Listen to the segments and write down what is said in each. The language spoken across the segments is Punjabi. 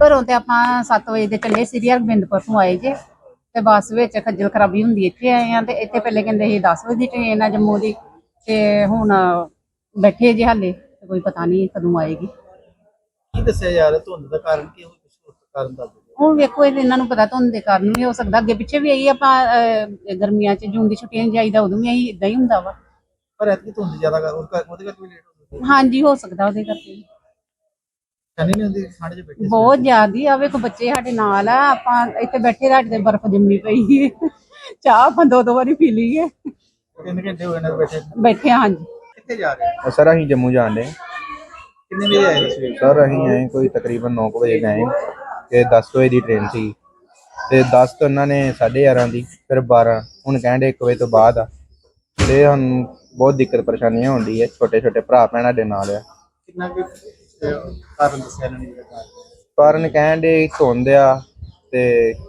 ਘਰੋਂ ਤੇ ਆਪਾਂ 7 ਵਜੇ ਦੇ ਚੱਲੇ ਸ੍ਰੀ ਹਰਗੋਬਿੰਦਪੁਰ ਤੋਂ ਆਏ ਜੇ। ਤੇ ਬੱਸ ਵਿੱਚ ਖੱਜਲ ਖਰਾਬੀ ਹੁੰਦੀ ਇੱਥੇ ਆਏ ਆ ਤੇ ਇੱਥੇ ਪਹਿਲੇ ਕਹਿੰਦੇ ਸੀ 10 ਵਜੇ ਦੀ ਟ੍ਰੇਨ ਆ ਜੰਮੂ ਦੀ। ਤੇ ਹੁਣ ਬੈਠੇ ਜੇ ਹਾਲੇ ਤੇ ਕੋਈ ਪਤਾ ਨਹੀਂ ਕਦੋਂ ਆਏਗੀ। ਕੀ ਦੱਸਿਆ ਰਿਹਾ? ਧੁੰਦ ਦਾ ਕਾਰਨ ਕੀ ਹੋਈ ਕੁਝ ਹੋਰ ਕਾਰਨ ਦੱਸ ਦਿਓ। ਹੁਣ ਵੇਖੋ ਇਹ ਇਹਨਾਂ ਨੂੰ ਪਤਾ ਧੁੰਦ ਦੇ ਕਾਰਨ ਵੀ ਹੋ ਸਕਦਾ। ਅੱਗੇ ਪਿੱਛੇ ਵੀ ਆਈ ਆਪਾਂ ਅਹ, ਗਰਮੀਆਂ 'ਚ ਜੂਨ ਦੀ ਛੁੱਟੀਆਂ 'ਚ ਜਾਈਦਾ ਉਦੋਂ ਵੀ ਆਈ ਇਦਾਂ ਹੀ ਹੁੰਦਾ ਵਾ। ਪਰ ਐਤਕੀ ਧੁੰਦ ਜ਼ਿਆਦਾ ਕਰ ਉਹਦੇ ਕਰਕੇ ਵੀ ਲੇਟ ਹੋ ਗਈ ਹਾਂਜੀ ਹੋ ਸਕਦਾ ਉਹਦੇ ਕਰਕੇ ਸ਼ਨੀ ਨਹੀਂ ਹੁੰਦੀ ਠੰਡ 'ਚ ਬੈਠੇ ਸੀ। ਬਹੁਤ ਜ਼ਿਆਦੀ ਆ ਵੇਖੋ ਬੱਚੇ ਸਾਡੇ ਨਾਲ ਆ ਆਪਾਂ ਇੱਥੇ ਬੈਠੇ ਸਾਡੇ ਤੇ ਬਰਫ਼ ਜੰਮੀ ਪਈ ਹੈ ਚਾਹ ਆਪਾਂ ਦੋ ਦੋ ਵਾਰੀ ਪੀ ਲਈ ਹੈ ਤਿੰਨ ਘੰਟੇ ਹੋ ਗਏ ਨੇ ਬੈਠੇ ਬੈਠੇ ਹਾਂ ਹਾਂਜੀ। ਕਿੱਥੇ ਜਾ ਰਹੇ ਹੋ? ਸਰ ਅਸੀਂ ਜੰਮੂ ਜਾਣਦੇ ਕਿੰਨੇ ਵਜੇ ਆਏ ਸੀ ਸਵੇਰੇ? ਸਰ ਅਸੀਂ ਆਏ ਕੋਈ ਤਕਰੀਬਨ 9 ਵਜੇ ਗਏ। ਤੇ 10 ਵਜੇ ਦੀ ਟ੍ਰੇਨ ਸੀ। ਤੇ 10 ਤੋਂ ਉਹਨਾਂ ਨੇ 11:30 ਦੀ ਫਿਰ 12 ਹੁਣ ਕਹਿੰਦੇ 1 ਵਜੇ ਤੋਂ ਬਾਅਦ ਆ। ਤੇ ਹੁਣ ਬਹੁਤ ਦਿੱਕਤ ਪਰੇਸ਼ਾਨੀਆਂ ਹੁੰਦੀ ਹੈ ਛੋਟੇ ਛੋਟੇ ਭਰਾ ਭੈਣਾਂ ਸਾਡੇ ਨਾਲ ਆ। ਕਿੰਨਾ ਕੁ ਕਾਰਨ ਦੱਸਿਆ ਇਹਨਾਂ ਨੇ ਜਿਹੜਾ ਕਾਰਨ ਕਾਰਨ ਕਹਿੰਦੇ ਧੁੰਦ ਆ ਤੇ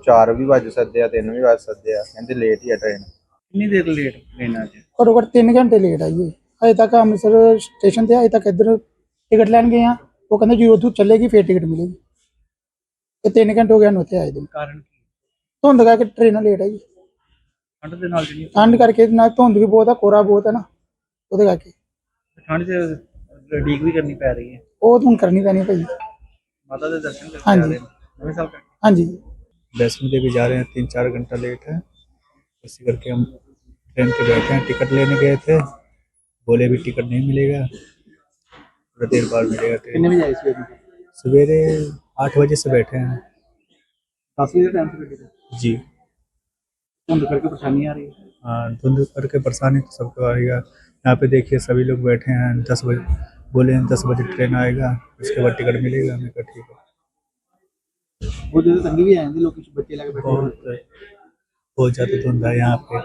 4 ਵੀ ਵੱਜ ਸਕਦੇ ਆ 3 ਵੀ ਵੱਜ ਸਕਦੇ ਆ। ਕਹਿੰਦੇ ਲੇਟ ਹੀ ਆ ਟ੍ਰੇਨ ਕਿੰਨੀ ਦੇਰ ਲੇਟ ਟ੍ਰੇਨ ਅੱਜ? ਘੱਟੋ ਘੱਟ 3 ਘੰਟੇ ਲੇਟ ਆਈਏ ਅਜੇ ਤੱਕ ਅੰਮ੍ਰਿਤਸਰ ਸਟੇਸ਼ਨ ਤੇ ਅਜੇ ਤੱਕ ਇੱਧਰ ਟਿਕਟ ਲੈਣ ਗਏ ਆ। ਉਹ ਕਹਿੰਦੇ ਜੀ ਉੱਥੋਂ ਚੱਲੇਗੀ ਫੇਰ ਟਿਕਟ ਮਿਲੇਗੀ। ਤੇ 3 ਘੰਟੇ ਹੋ ਗਏ ਉੱਥੇ ਆਏ ਦਿਨ ਕਾਰਨ ਕੀ? ਧੁੰਦ ਕਰਕੇ ਟ੍ਰੇਨਾਂ ਲੇਟ ਆਈ ਠੰਡ ਦੇ ਨਾਲ ਜਿਹੜੀ ਠੰਡ ਕਰਕੇ ਨਾਲ ਧੁੰਦ ਵੀ ਬਹੁਤ ਆ ਕੋਰਾ ਬਹੁਤ ਹੈ ਨਾ ਉਹਦੇ ਕਰਕੇ। ਠੰਡ 'ਚ ਡੀਕ ਵੀ ਕਰਨੀ ਪੈ ਰਹੀ ਹੈ ਉਹ ਤਾਂ ਹੁਣ ਕਰਨੀ ਪੈਣੀ ਹੈ ਭਾਈ ਮਾਤਾ ਦੇ ਦਰਸ਼ਨ ਕਰਕੇ ਹਾਂਜੀ। ਆ ਰਹੇ ਨੇ ਨਵੇਂ ਸਾਲ ਕਰਕੇ ਹਾਂਜੀ वैष्णो देवी जा रहे हैं तीन चार घंटा लेट है इसी करके हम ट्रेन पे बैठे हैं टिकट लेने गए थे बोले भी टिकट नहीं मिलेगा थोड़ा देर बाद मिलेगा ਕਿੰਨੇ ट्रेन ਵਜੇ ਆਏ ਸੀ ਸਵੇਰੇ सवेरे आठ बजे से बैठे हैं 10 ਵਜੇ ਟਾਈਮ ਤੇ ਬੈਠੇ जी ਧੁੰਦ ਕਰਕੇ ਪਰੇਸ਼ਾਨੀ ਆ ਰਹੀ है हाँ धुंध करके परेशानी तो सबको आएगा यहाँ पे देखिए सभी लोग बैठे हैं दस बजे बोले दस बजे ट्रेन आएगा उसके बाद टिकट मिलेगा हमने कहा ठीक है वो जो तंगी भी आए थे लोग कुछ बच्चे लगे बहुत हो जाते धुंधा यहाँ पे